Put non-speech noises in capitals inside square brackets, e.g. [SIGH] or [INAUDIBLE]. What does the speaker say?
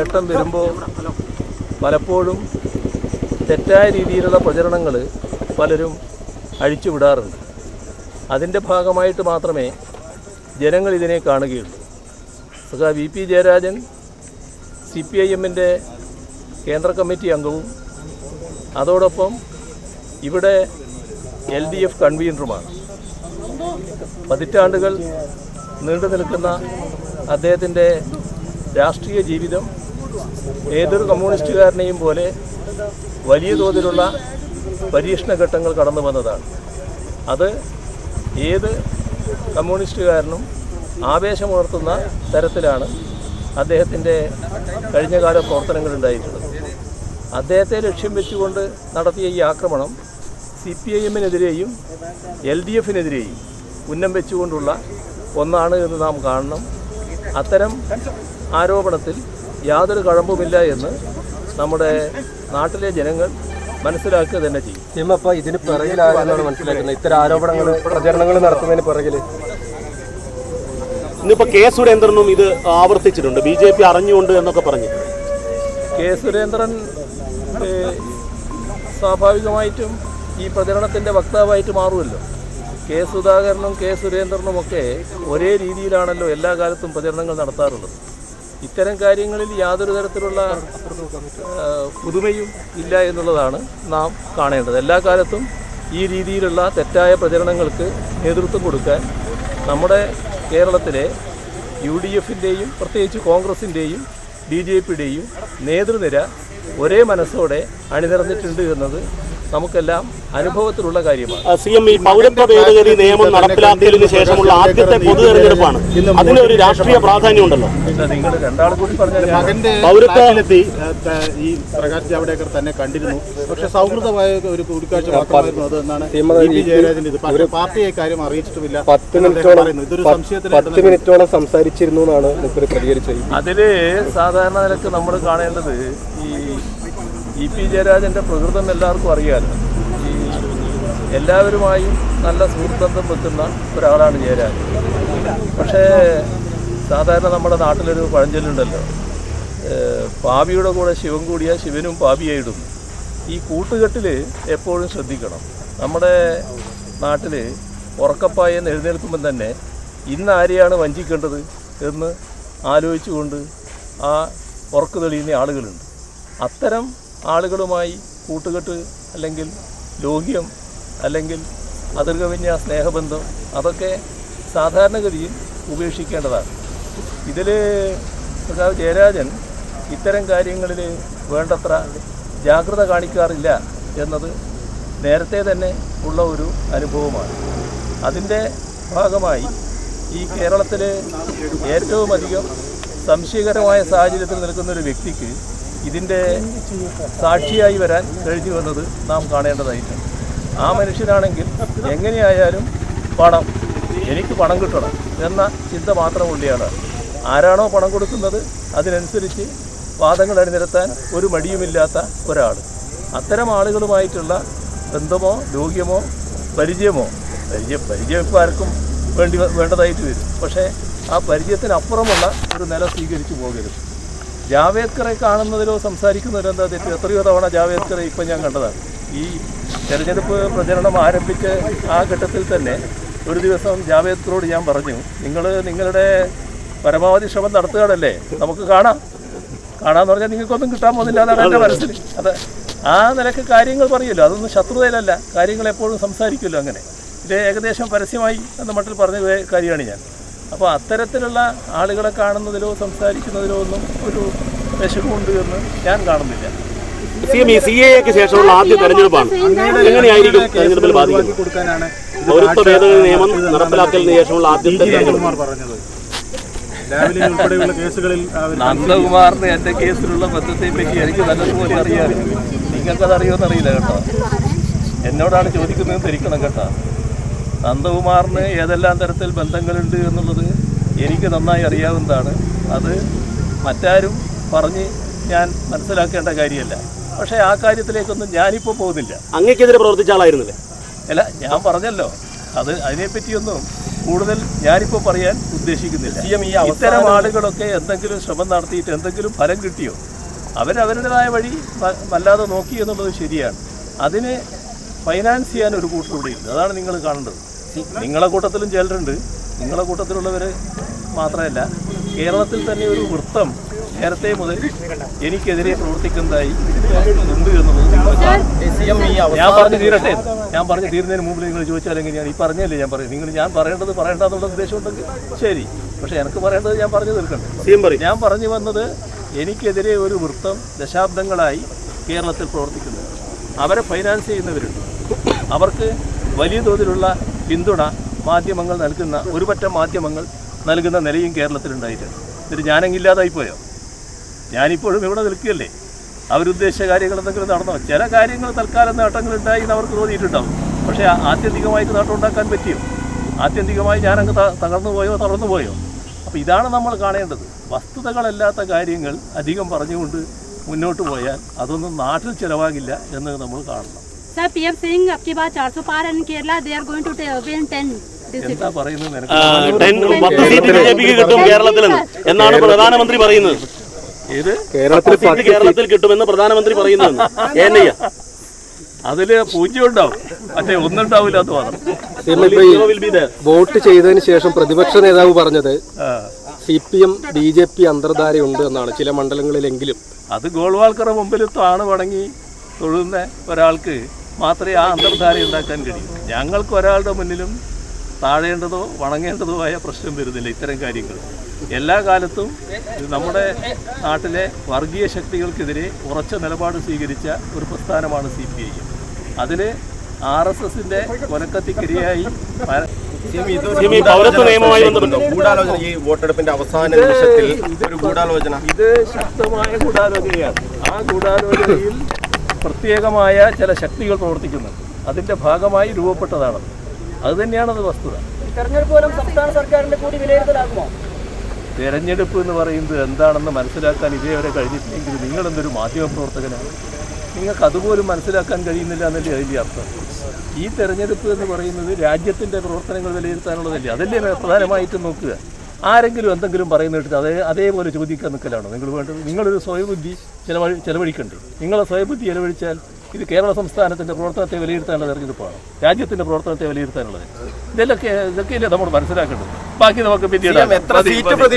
ഘട്ടം വരുമ്പോൾ പലപ്പോഴും തെറ്റായ രീതിയിലുള്ള പ്രചരണങ്ങൾ പലരും അഴിച്ചുവിടാറുണ്ട് അതിന്റെ ഭാഗമായിട്ട് മാത്രമേ ജനങ്ങൾ ഇതിനെ കാണുകയുള്ളൂ. സഖാ V P Jayarajan C P I എമ്മിന്റെ കേന്ദ്ര കമ്മിറ്റി അംഗവും അതോടൊപ്പം ഇവിടെ എൽ ഡി എഫ് കൺവീനറുമാണ്. പതിറ്റാണ്ടുകൾ നീണ്ടു നിൽക്കുന്ന അദ്ദേഹത്തിന്റെ രാഷ്ട്രീയ ജീവിതം ഏതൊരു കമ്മ്യൂണിസ്റ്റുകാരനെയും പോലെ വലിയ തോതിലുള്ള പരീക്ഷണ ഘട്ടങ്ങൾ കടന്നു വന്നതാണ്. അത് ഏത് കമ്മ്യൂണിസ്റ്റുകാരനും ആവേശമുണർത്തുന്ന തരത്തിലാണ് അദ്ദേഹത്തിന്റെ കഴിഞ്ഞകാല പ്രവർത്തനങ്ങൾ ഉണ്ടായിട്ടുള്ളത്. അദ്ദേഹത്തെ ലക്ഷ്യം വെച്ചുകൊണ്ട് നടത്തിയ ഈ ആക്രമണം സി പി ഐ എമ്മിനെതിരെയും എൽ ഡി എഫിനെതിരെയും ഉന്നം വെച്ചുകൊണ്ടുള്ള ഒന്നാണ് എന്ന് നാം കാണണം. അത്തരം ആരോപണത്തിൽ യാതൊരു കഴമ്പുമില്ല എന്ന് നമ്മുടെ നാട്ടിലെ ജനങ്ങൾ മനസ്സിലാക്കുക തന്നെ ചെയ്യും. സിനിമ അപ്പൊ ഇതിന് പിറകിലാരെന്നാണ് മനസ്സിലാക്കുന്നത്? ഇത്തരം ആരോപണങ്ങൾ പ്രചരണങ്ങൾ നടത്തുന്നതിന് പിറകിൽ. ഇന്നിപ്പോ കെ സുരേന്ദ്രനും ഇത് ആവർത്തിച്ചിട്ടുണ്ട്. ബി ജെ പി അറിഞ്ഞുകൊണ്ട് എന്നൊക്കെ പറഞ്ഞു. കെ സുരേന്ദ്രൻ സ്വാഭാവികമായിട്ടും ഈ പ്രചരണത്തിന്റെ വക്താവായിട്ട് മാറുമല്ലോ. കെ സുധാകരനും കെ സുരേന്ദ്രനും ഒക്കെ ഒരേ രീതിയിലാണല്ലോ എല്ലാ കാലത്തും പ്രചരണങ്ങൾ നടത്താറുള്ളത്. ഇത്തരം കാര്യങ്ങളിൽ യാതൊരു തരത്തിലുള്ള പുതുമയും ഇല്ല എന്നുള്ളതാണ് നാം കാണേണ്ടത്. എല്ലാ കാലത്തും ഈ രീതിയിലുള്ള തെറ്റായ പ്രചരണങ്ങൾക്ക് നേതൃത്വം കൊടുക്കാൻ നമ്മുടെ കേരളത്തിലെ യു ഡി എഫിന്റെയും പ്രത്യേകിച്ച് കോൺഗ്രസിന്റെയും ബി ജെ പിയുടെയും നേതൃനിര ഒരേ മനസ്സോടെ അണിനിറഞ്ഞിട്ടുണ്ട് എന്നത് നമുക്കെല്ലാം അനുഭവത്തിലുള്ള കാര്യമാണ്. സി എം ഈ പൗരത്വ ഭേദഗതി നിയമം നടപ്പിലാക്കിയതിനു ശേഷമുള്ള ആദ്യത്തെ പൊതു തെരഞ്ഞെടുപ്പാണ്. അതിനൊരു രാഷ്ട്രീയ പ്രാധാന്യം ഉണ്ടല്ലോ. നിങ്ങൾ രണ്ടാൾ കൂടി ഈ പ്രകാശ് ജാവ്ദേക്കർ തന്നെ കണ്ടിരുന്നു. പക്ഷെ സൗഹൃദമായ ഒരു കൂടിക്കാഴ്ച മാത്രമായിരുന്നു അത് എന്നാണ് ഇ പി ജയരാജന്റെ ഇത്. പക്ഷേ പാർട്ടിയെ കാര്യം അറിയിച്ചിട്ടുമില്ല. പത്ത് മിനിറ്റോളം ഇതൊരു പത്ത് സംശയത്തിന് മിനിറ്റോളം സംസാരിച്ചിരുന്നു എന്നാണ് പ്രതികരിച്ചത്. അതിൽ സാധാരണ നിലയ്ക്ക് നമ്മൾ കാണേണ്ടത് ഈ ഇ പി ജയരാജന്റെ പ്രകൃതം എല്ലാവർക്കും അറിയാമല്ലോ ഈ എല്ലാവരുമായും നല്ല സുഹൃത്തബന്ധം വെക്കുന്ന ഒരാളാണ് ജയരാജൻ. പക്ഷേ സാധാരണ നമ്മുടെ നാട്ടിലൊരു പഴഞ്ചൊല്ലുണ്ടല്ലോ. പാപിയുടെ കൂടെ ശിവൻ കൂടിയ ശിവനും പാപിയായിടുന്നു. ഈ കൂട്ടുകെട്ടിൽ എപ്പോഴും ശ്രദ്ധിക്കണം. നമ്മുടെ നാട്ടിൽ ഉറക്കപ്പായെന്ന് എഴുന്നേൽക്കുമ്പം തന്നെ ഇന്ന് ആരെയാണ് വഞ്ചിക്കേണ്ടത് എന്ന് ആലോചിച്ചുകൊണ്ട് ആ ഉറക്കു തെളിയുന്ന ആളുകളുണ്ട്. അത്തരം ആളുകളുമായി കൂട്ടുകെട്ട് അല്ലെങ്കിൽ ലോഹ്യം അല്ലെങ്കിൽ അതിർകവിഞ്ഞ സ്നേഹബന്ധം അതൊക്കെ സാധാരണഗതിയിൽ ഉപേക്ഷിക്കേണ്ടതാണ്. ഇതിൽ പ്രതാവ് ജയരാജൻ ഇത്തരം കാര്യങ്ങളിൽ വേണ്ടത്ര ജാഗ്രത കാണിക്കാറില്ല എന്നത് നേരത്തെ തന്നെ ഉള്ള ഒരു അനുഭവമാണ്. അതിന്റെ ഭാഗമായി ഈ കേരളത്തിലെ ഏറ്റവും അധികം സംശയകരമായ സാഹചര്യത്തിൽ നിൽക്കുന്ന ഒരു വ്യക്തിക്ക് ഇതിന്റെ സാക്ഷിയായി വരാൻ കഴിഞ്ഞു വന്നത് നാം കാണേണ്ടതായിട്ടുണ്ട്. ആ മനുഷ്യനാണെങ്കിൽ എങ്ങനെയായാലും പണം എനിക്ക് പണം കിട്ടണം എന്ന ചിന്ത മാത്രം ഉള്ളിയാണ് ആരാണോ പണം കൊടുക്കുന്നത് അതിനനുസരിച്ച് വാദങ്ങൾ അണിനിരത്താൻ ഒരു മടിയുമില്ലാത്ത ഒരാൾ. അത്തരം ആളുകളുമായിട്ടുള്ള ബന്ധമോ ലോഹ്യമോ പരിചയമോ പരിചയം പരിചയം ഇപ്പോൾ ആർക്കും വേണ്ടി വേണ്ടതായിട്ട് വരും. പക്ഷേ ആ പരിചയത്തിനപ്പുറമുള്ള ഒരു നില സ്വീകരിച്ചു പോകരുത്. ജാവേദ്കറെ കാണുന്നതിലോ സംസാരിക്കുന്നതിലോ എന്താ തെറ്റ്? എത്രയോ തവണ ജാവേദ്കറെ ഇപ്പം ഞാൻ കണ്ടതാണ്. ഈ തെരഞ്ഞെടുപ്പ് പ്രചരണം ആരംഭിച്ച ആ ഘട്ടത്തിൽ തന്നെ ഒരു ദിവസം ജാവേദ്കറോട് ഞാൻ പറഞ്ഞു നിങ്ങൾ നിങ്ങളുടെ പരമാവധി ശ്രമം നടത്തുകയാണല്ലേ? നമുക്ക് കാണാം. കാണാന്ന് പറഞ്ഞാൽ നിങ്ങൾക്കൊന്നും കിട്ടാൻ പോകുന്നില്ല എന്നാണ് എന്റെ മനസ്സിൽ. അത് ആ നിലയ്ക്ക് കാര്യങ്ങൾ പറയുമല്ലോ അതൊന്നും ശത്രുതയിലല്ല. കാര്യങ്ങൾ എപ്പോഴും സംസാരിക്കുമല്ലോ അങ്ങനെ. ഇത് ഏകദേശം പരസ്യമായി എന്ന മട്ടിൽ പറഞ്ഞ കാര്യമാണ് ഞാൻ. അപ്പോൾ അത്തരത്തിലുള്ള ആളുകളെ കാണുന്നതിലോ സംസാരിക്കുന്നതിലോ ഒന്നും ഒരു വിഷമമുണ്ട് എന്ന് ഞാൻ കാണുന്നില്ല. സി എക്ക് ശേഷമുള്ള ആദ്യ തെരഞ്ഞെടുപ്പാണ്. എങ്ങനെയായിരിക്കും തെരഞ്ഞെടുപ്പിൽ ബാധിക്കുന്നത്. കൊടുക്കാനാണ് ഇത് പൗരത്വ ഭേദഗതി നിയമം ഇത് നടപ്പിലാക്കലിന് ശേഷമുള്ള ആദ്യത്തെ തെരഞ്ഞെടുപ്പ്. നന്ദകുമാറിന് എന്റെ കേസിലുള്ള ബന്ധത്തെ പറ്റി എനിക്ക് നല്ലതുപോലെ അറിയാം. നിങ്ങൾക്കത് അറിയോന്നറിയില്ല അറിയില്ല കേട്ടോ. എന്നോടാണ് ചോദിക്കുന്നത് ധരിക്കണം കേട്ടോ. നന്ദകുമാറിന് ഏതെല്ലാം തരത്തിൽ ബന്ധങ്ങളുണ്ട് എന്നുള്ളത് എനിക്ക് നന്നായി അറിയാവുന്നതാണ്. അത് മറ്റാരും പറഞ്ഞ് ഞാൻ മനസ്സിലാക്കേണ്ട കാര്യമല്ല. പക്ഷേ ആ കാര്യത്തിലേക്കൊന്നും ഞാനിപ്പോൾ പോകുന്നില്ല. അങ്ങേക്കെതിരെ പ്രവർത്തിച്ച ആളായിരുന്നില്ലേ? അല്ല ഞാൻ പറഞ്ഞല്ലോ. അത് അതിനെപ്പറ്റിയൊന്നും കൂടുതൽ ഞാനിപ്പോൾ പറയാൻ ഉദ്ദേശിക്കുന്നില്ല. ഇത്തരം ആളുകളൊക്കെ എന്തെങ്കിലും ശ്രമം നടത്തിയിട്ട് എന്തെങ്കിലും ഫലം കിട്ടിയോ? അവരവരുടേതായ വഴി വല്ലാതെ നോക്കി എന്നുള്ളത് ശരിയാണ്. അതിന് ഫൈനാൻസ് ചെയ്യാൻ ഒരു കൂട്ടർ ഉണ്ട് അതാണ് നിങ്ങൾ കാണേണ്ടത്. നിങ്ങളെ കൂട്ടത്തിലും ചിലരുണ്ട്. നിങ്ങളുടെ കൂട്ടത്തിലുള്ളവർ മാത്രമല്ല കേരളത്തിൽ തന്നെ ഒരു വൃത്തം നേരത്തെ മുതൽ എനിക്കെതിരെ പ്രവർത്തിക്കുന്നതായി ഉണ്ട് എന്നുള്ളത്. ഞാൻ പറഞ്ഞു തീരട്ടെ. ഞാൻ പറഞ്ഞു തീരുന്നതിന് മുമ്പ് നിങ്ങൾ ചോദിച്ചാൽ ഞാൻ ഈ പറഞ്ഞല്ലേ ഞാൻ പറയും. നിങ്ങൾ ഞാൻ പറയേണ്ടത് പറയേണ്ടെന്നുള്ള ഉദ്ദേശം ഉണ്ടെങ്കിൽ ശരി. പക്ഷെ എനിക്ക് പറയേണ്ടത് ഞാൻ പറഞ്ഞു തീർക്കണ്ടേ സി എം പറയും. ഞാൻ പറഞ്ഞു വന്നത് എനിക്കെതിരെ ഒരു വൃത്തം ദശാബ്ദങ്ങളായി കേരളത്തിൽ പ്രവർത്തിക്കുന്നത് അവരെ ഫൈനാൻസ് ചെയ്യുന്നവരുണ്ട്. അവർക്ക് വലിയ തോതിലുള്ള പിന്തുണ മാധ്യമങ്ങൾ നൽകുന്ന ഒരുപറ്റം മാധ്യമങ്ങൾ നൽകുന്ന നിലയും കേരളത്തിലുണ്ടായിട്ടുണ്ട്. എന്നിട്ട് ഞാനെങ്കില്ലാതായിപ്പോയോ ഞാനിപ്പോഴും ഇവിടെ നിൽക്കുകയല്ലേ? അവരുദ്ദേശിച്ച കാര്യങ്ങൾ എന്തെങ്കിലും നടന്നോ? ചില കാര്യങ്ങൾ തൽക്കാലം നേട്ടങ്ങളുണ്ടായി എന്ന് അവർക്ക് തോന്നിയിട്ടുണ്ടാവും. പക്ഷേ ആത്യന്തികമായിട്ട് നേട്ടം ഉണ്ടാക്കാൻ പറ്റിയോ? ആത്യന്തികമായി ഞാനങ്ങ് തകർന്നു പോയോ തളർന്നു പോയോ? അപ്പോൾ ഇതാണ് നമ്മൾ കാണേണ്ടത്. വസ്തുതകളല്ലാത്ത കാര്യങ്ങൾ അധികം പറഞ്ഞുകൊണ്ട് മുന്നോട്ട് പോയാൽ അതൊന്നും നാട്ടിൽ ചിലവാകില്ല എന്ന് നമ്മൾ കാണണം. Sir, P saying Singh ki baar 400 par and in Kerala they are going to ta- win 10 this city. എന്താ പറയുന്നത് നിനക്ക്? ടെൻ പത്ത് സീറ്റ് ബി ജെ പിക്ക് കിട്ടും കേരളത്തിൽ നിന്ന് എന്നാണ് പ്രധാനമന്ത്രി പറയുന്നത്. കേരളത്തിൽ കേരളത്തിൽ കിട്ടുമെന്ന് പ്രധാനമന്ത്രി പറയുന്നത്. [LAUGHS] എന്നയ്യ അതിൽ പൂജ്യം ഉണ്ടാവും ഒന്നുണ്ടാവില്ല മാത്രം. വോട്ട് ചെയ്തതിന് ശേഷം പ്രതിപക്ഷ നേതാവ് പറഞ്ഞത്. C P M B J P അന്തർധാരയുണ്ട് എന്നാണ് ചില മണ്ഡലങ്ങളിലെങ്കിലും. അത് ഗോൾവാൾക്കറുടെ മുമ്പിൽ താണ് വണങ്ങി തൊഴുന്ന ഒരാൾക്ക് മാത്രമേ ആ അന്തർധാര ഉണ്ടാക്കാൻ കഴിയൂ. ഞങ്ങൾക്ക് ഒരാളുടെ മുന്നിലും താഴേണ്ടതോ വണങ്ങേണ്ടതോ ആയ പ്രശ്നം വരുന്നില്ല ഇത്തരം കാര്യങ്ങൾ. എല്ലാ കാലത്തും നമ്മുടെ നാട്ടിലെ വർഗീയ ശക്തികൾക്കെതിരെ ഉറച്ച നിലപാട് സ്വീകരിച്ച ഒരു പ്രസ്ഥാനമാണ് സി പി ഐ അതിൽ ആർ എസ് എസിന്റെ കൊലക്കത്തിക്കരിയായി ഗൂഢാലോചന ഈ വോട്ടെടുപ്പിന്റെ അവസാന നിമിഷത്തിൽ ഒരു ഗൂഢാലോചന. ഇത് ശക്തമായ ഗൂഢാലോചനയാണ്. ആ ഗൂഢാലോചനയിൽ പ്രത്യേകമായ ചില ശക്തികൾ പ്രവർത്തിക്കുന്നുണ്ട് അതിന്റെ ഭാഗമായി രൂപപ്പെട്ടതാണ്. അത് തന്നെയാണത് വസ്തുത. തെരഞ്ഞെടുപ്പ് ഫലം സംസ്ഥാന സർക്കാരിന്റെ കൂടി വിലയിരുത്തലാകുമോ? തെരഞ്ഞെടുപ്പ് എന്ന് പറയുന്നത് എന്താണെന്ന് മനസ്സിലാക്കാൻ ഇതേവരെ കഴിഞ്ഞിട്ടില്ലെങ്കിൽ നിങ്ങൾ എന്തൊരു മാധ്യമ പ്രവർത്തകനാണ്? നിങ്ങൾക്ക് അതുപോലും മനസ്സിലാക്കാൻ കഴിയുന്നില്ല എന്നല്ലേ അതിന്റെ അർത്ഥം? ഈ തെരഞ്ഞെടുപ്പ് എന്ന് പറയുന്നത് രാജ്യത്തിന്റെ പ്രവർത്തനങ്ങൾ വിലയിരുത്താനുള്ളതല്ലേ? അതല്ലേ പ്രധാനമായിട്ടും നോക്കുക. ആരെങ്കിലും എന്തെങ്കിലും പറയുന്ന കേട്ടിട്ട് അതേ അതേപോലെ ചോദിക്കാൻ നിൽക്കലാണോ? നിങ്ങൾ വേണ്ടത് നിങ്ങളൊരു സ്വയബുദ്ധി ചിലവഴി ചിലവഴിക്കണ്ടേ? നിങ്ങളെ സ്വയബുദ്ധി ചിലവഴിച്ചാൽ ഇത് കേരള സംസ്ഥാനത്തിന്റെ പ്രവർത്തനത്തെ വിലയിരുത്താനുള്ള തെരഞ്ഞെടുപ്പാണ് രാജ്യത്തിന്റെ പ്രവർത്തനത്തെ വിലയിരുത്താനുള്ളത്. ഇതൊക്കെ ഇതൊക്കെയല്ലേ നമ്മൾ മനസ്സിലാക്കേണ്ടത്? ബാക്കി നമുക്ക് പിന്നീട് എത്ര സീറ്റ് പ്രതി